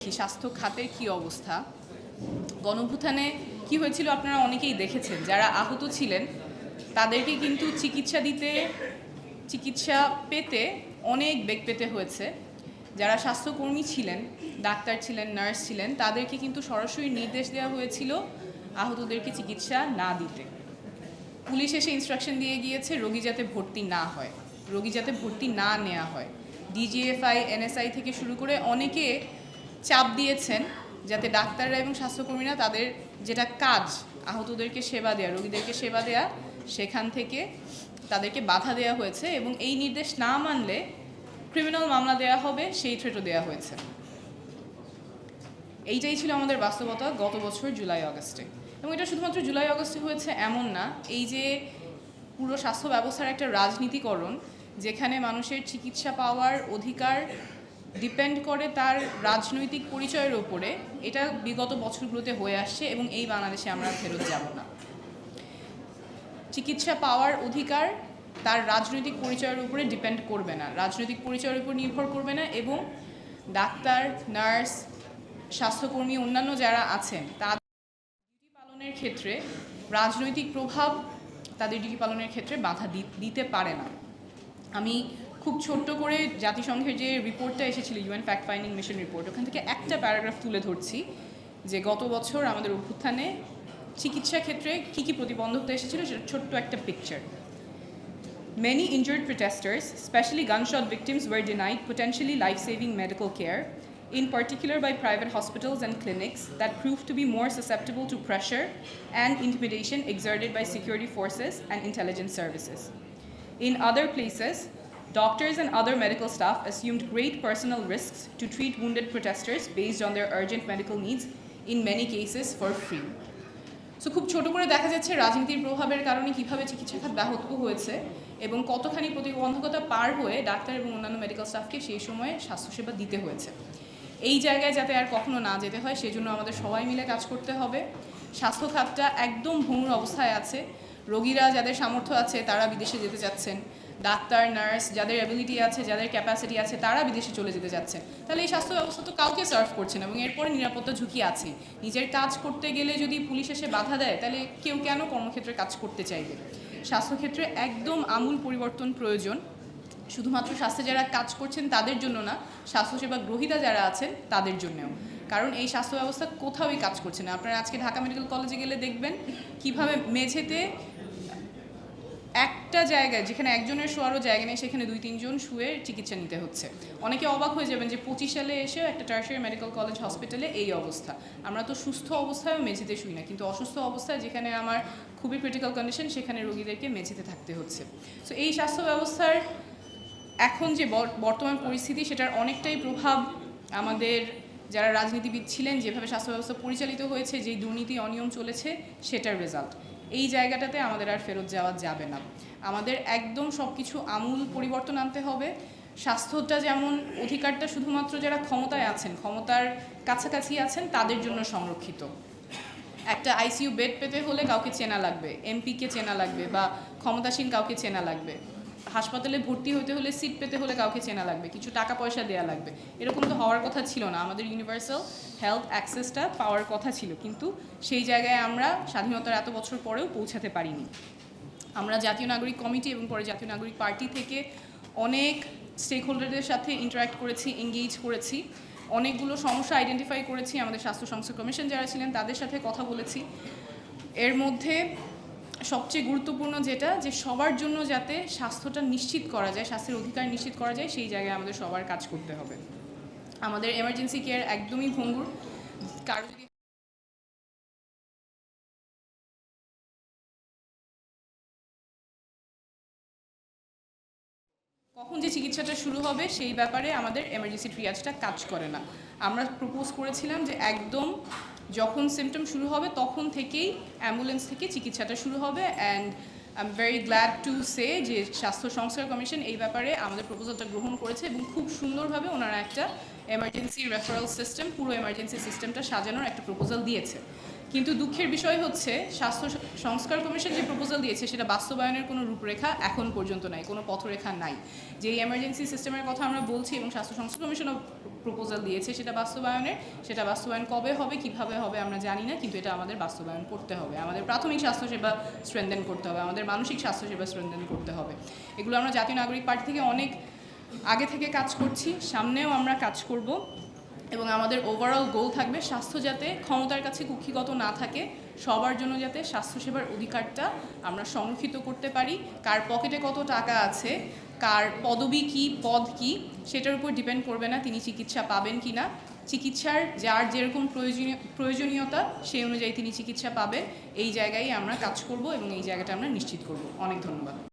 স্বাস্থ্য খাতের কি অবস্থা? গণভূথানে কি হয়েছিল আপনারা অনেকেই দেখেছেন, যারা আহত ছিলেন, তাদেরকে কিন্তু চিকিৎসা দিতে, চিকিৎসা পেতে অনেক বেগ পেতে হয়েছে। যারা স্বাস্থ্যকর্মী ছিলেন, ডাক্তার ছিলেন, নার্স ছিলেন, তাদেরকে কিন্তু সরাসরি নির্দেশ দেওয়া হয়েছিল আহতদেরকে চিকিৎসা না দিতে। পুলিশ এসে ইনস্ট্রাকশন দিয়ে গিয়েছে রোগী যাতে ভর্তি না হয়। রোগী যাতে ভর্তি না নেওয়া হয়। ডিজিএফআই এনএসআই থেকে শুরু করে অনেকে চাপ দিয়েছেন যাতে ডাক্তাররা এবং স্বাস্থ্যকর্মীরা তাদের যেটা কাজ, আহতদেরকে সেবা দেওয়া রোগীদেরকে সেবা দেওয়া সেখান থেকে তাদেরকে বাধা দেওয়া হয়েছে এবং এই নির্দেশ না মানলে ক্রিমিনাল মামলা দেওয়া হবে, সেই থ্রেটও দেওয়া হয়েছে। এইটাই ছিল আমাদের বাস্তবতা গত বছর জুলাই, আগস্টে। এবং এটা শুধুমাত্র জুলাই অগস্টে হয়েছে এমন না, এই যে পুরো স্বাস্থ্য ব্যবস্থার একটা রাজনীতিকরণ, যেখানে মানুষের চিকিৎসা পাওয়ার অধিকার ডিপেন্ড করে তার রাজনৈতিক পরিচয়ের ওপরে, এটা বিগত বছরগুলোতে হয়ে আসছে এবং এই বাংলাদেশে আমরা ফেরত যাব না। চিকিৎসা পাওয়ার অধিকার তার রাজনৈতিক পরিচয়ের উপরে ডিপেন্ড করবে না। রাজনৈতিক পরিচয়ের উপর নির্ভর করবে না এবং ডাক্তার, নার্স, স্বাস্থ্যকর্মী, অন্যান্য যারা আছেন, তাদের ডিউটি পালনের ক্ষেত্রে রাজনৈতিক প্রভাব তাদের ডিউটি পালনের ক্ষেত্রে বাধা দিতে পারে না। আমি খুব ছোট্ট করে জাতিসংঘের যে রিপোর্টটা এসেছিল UN fact finding mission report ওখান থেকে একটা প্যারাগ্রাফ তুলে ধরছি যে গত বছর আমাদের অভ্যুত্থানে চিকিৎসা ক্ষেত্রে কী কী প্রতিবন্ধকতা এসেছিল, সেটা ছোট্ট একটা picture many injured protesters specially gunshot victims were denied potentially life saving medical care in particular by private hospitals and clinics that prove to be more susceptible to pressure and intimidation exerted by security forces and intelligence services in other places doctors and other medical staff assumed great personal risks to treat wounded protesters based on their urgent medical needs, in many cases for free. So খুব ছোট করে দেখা যাচ্ছে রাজনীতির প্রভাবের কারণে কীভাবে চিকিৎসা খাত ব্যাহত হয়েছে এবং কতখানি প্রতিবন্ধকতা পার হয়ে ডাক্তার এবং অন্যান্য মেডিকেল স্টাফকে সেই সময়ে স্বাস্থ্যসেবা দিতে হয়েছে। এই জায়গায় যাতে আর কখনো না যেতে হয় সেজন্য আমাদের সবাই মিলে কাজ করতে হবে। স্বাস্থ্য খাতটা একদম ভঙ্গুর অবস্থায় আছে। রোগীরা যাদের সামর্থ্য আছে তারা বিদেশে যেতে চাচ্ছেন। ডাক্তার, নার্স যাদের অ্যাবিলিটি আছে, যাদের ক্যাপাসিটি আছে, তারা বিদেশে চলে যেতে যাচ্ছেন তাহলে এই স্বাস্থ্য ব্যবস্থা তো কাউকে সার্ভ করছে না এবং এরপরে নিরাপত্তা ঝুঁকি আছে। নিজের কাজ করতে গেলে যদি পুলিশ এসে বাধা দেয়, তাহলে কেউ কেন কর্মক্ষেত্রে কাজ করতে চাইবে? স্বাস্থ্যক্ষেত্রে একদম আমূল পরিবর্তন প্রয়োজন। শুধুমাত্র স্বাস্থ্যে যারা কাজ করছেন তাদের জন্য না, স্বাস্থ্যসেবা গ্রহীতা যারা আছেন, তাদের জন্যও। কারণ এই স্বাস্থ্য ব্যবস্থা কোথাওই কাজ করছে না। আপনারা আজকে ঢাকা মেডিকেল কলেজে গেলে দেখবেন কীভাবে মেঝেতে একটা জায়গায়, যেখানে একজনের শোয়ারও জায়গা নেই, সেখানে দুই, তিনজন শুয়ে চিকিৎসা নিতে হচ্ছে। অনেকে অবাক হয়ে যাবেন যে পঁচিশ সালে এসে একটা টার্সিয়ারি মেডিকেল কলেজ হসপিটালে এই অবস্থা। আমরা তো সুস্থ অবস্থায়ও মেঝেতে শুই না, কিন্তু অসুস্থ অবস্থায় যেখানে আমার খুবই ক্রিটিক্যাল কন্ডিশন সেখানে রোগীদেরকে মেঝেতে থাকতে হচ্ছে। সো এই স্বাস্থ্য ব্যবস্থার এখন যে বর- বর্তমান পরিস্থিতি, সেটার অনেকটাই প্রভাব আমাদের যারা রাজনীতিবিদ ছিলেন, যেভাবে স্বাস্থ্য ব্যবস্থা পরিচালিত হয়েছে, যেই দুর্নীতি অনিয়ম চলেছে, সেটার রেজাল্ট এই জায়গাটাতে আমাদের আর ফেরত যাওয়া যাবে না। আমাদের একদম সব কিছু আমূল পরিবর্তন আনতে হবে। স্বাস্থ্যটা যেমন অধিকারটা শুধুমাত্র যারা ক্ষমতায় আছেন, ক্ষমতার কাছাকাছি আছেন, তাদের জন্য সংরক্ষিত। একটা আইসিইউ বেড পেতে হলে কাউকে চেনা লাগবে এমপিকে চেনা লাগবে বা ক্ষমতাসীন কাউকে চেনা লাগবে। হাসপাতালে ভর্তি হতে হলে সিট পেতে হলে কাউকে চেনা লাগবে, কিছু টাকা পয়সা দেওয়া লাগবে। এরকম তো হওয়ার কথা ছিল না। আমাদের ইউনিভার্সাল হেলথ অ্যাক্সেসটা পাওয়ার কথা ছিল, কিন্তু সেই জায়গায় আমরা স্বাধীনতার এত বছর পরেও পৌঁছাতে পারিনি। আমরা জাতীয় নাগরিক কমিটি এবং পরে জাতীয় নাগরিক পার্টি থেকে অনেক স্টেক হোল্ডারদের সাথে ইন্টারাক্ট করেছি এঙ্গেজ করেছি। অনেকগুলো সমস্যা আইডেন্টিফাই করেছি। আমাদের স্বাস্থ্য সংস্থা কমিশন যারা ছিলেন, তাদের সাথে কথা বলেছি। এর মধ্যে সবচেয়ে গুরুত্বপূর্ণ যেটা, যে সবার জন্য যাতে স্বাস্থ্যটা নিশ্চিত করা যায়, স্বাস্থ্যের অধিকার নিশ্চিত করা যায়, সেই জায়গায় আমাদের সবার কাজ করতে হবে। আমাদের এমার্জেন্সি কেয়ার একদমই ভঙ্গুর। কারও যদি কখন যে চিকিৎসাটা শুরু হবে, সেই ব্যাপারে আমাদের এমার্জেন্সি ট্রিয়াজটা কাজ করে না। আমরা প্রপোজ করেছিলাম যে একদম যখন সিমটম শুরু হবে, তখন থেকেই অ্যাম্বুলেন্স থেকে চিকিৎসাটা শুরু হবে and I am very glad to say যে স্বাস্থ্য সংস্কার কমিশন এই ব্যাপারে আমাদের প্রপোজালটা গ্রহণ করেছে এবং খুব সুন্দরভাবে ওনারা একটা এমার্জেন্সি রেফারেল সিস্টেম পুরো এমার্জেন্সি সিস্টেমটা সাজানোর একটা প্রপোজাল দিয়েছে। কিন্তু দুঃখের বিষয় হচ্ছে, স্বাস্থ্য সংস্কার কমিশন যে প্রপোজাল দিয়েছে, সেটা বাস্তবায়নের কোনো রূপরেখা এখন পর্যন্ত নাই, কোনো পথরেখা নাই। যে এমার্জেন্সি সিস্টেমের কথা আমরা বলছি এবং স্বাস্থ্য সংস্কার কমিশনও প্রপোজাল দিয়েছে সেটা বাস্তবায়নের, সেটা বাস্তবায়ন কবে হবে, কীভাবে হবে আমরা জানি না, কিন্তু এটা আমাদের বাস্তবায়ন করতে হবে। আমাদের প্রাথমিক স্বাস্থ্যসেবা স্ট্রেনদেন করতে হবে, আমাদের মানসিক স্বাস্থ্যসেবা স্ট্রেনদেন করতে হবে। এগুলো আমরা জাতীয় নাগরিক পার্টি থেকে অনেক আগে থেকে কাজ করছি, সামনেও আমরা কাজ করব এবং আমাদের ওভারঅল গোল থাকবে স্বাস্থ্য যাতে ক্ষমতার কাছে কুক্ষিগত না থাকে, সবার জন্য যাতে স্বাস্থ্যসেবার অধিকারটা আমরা সংরক্ষিত করতে পারি, কার পকেটে কত টাকা আছে কার পদবি কি, পদ কি, সেটার উপর ডিপেন্ড করবে না তিনি চিকিৎসা পাবেন কি না। চিকিৎসার যার যেরকম প্রয়োজনীয়, প্রয়োজনীয়তা সেই অনুযায়ী তিনি চিকিৎসা পাবে এই জায়গায় আমরা কাজ করব এবং এই জায়গাটা আমরা নিশ্চিত করব। অনেক ধন্যবাদ।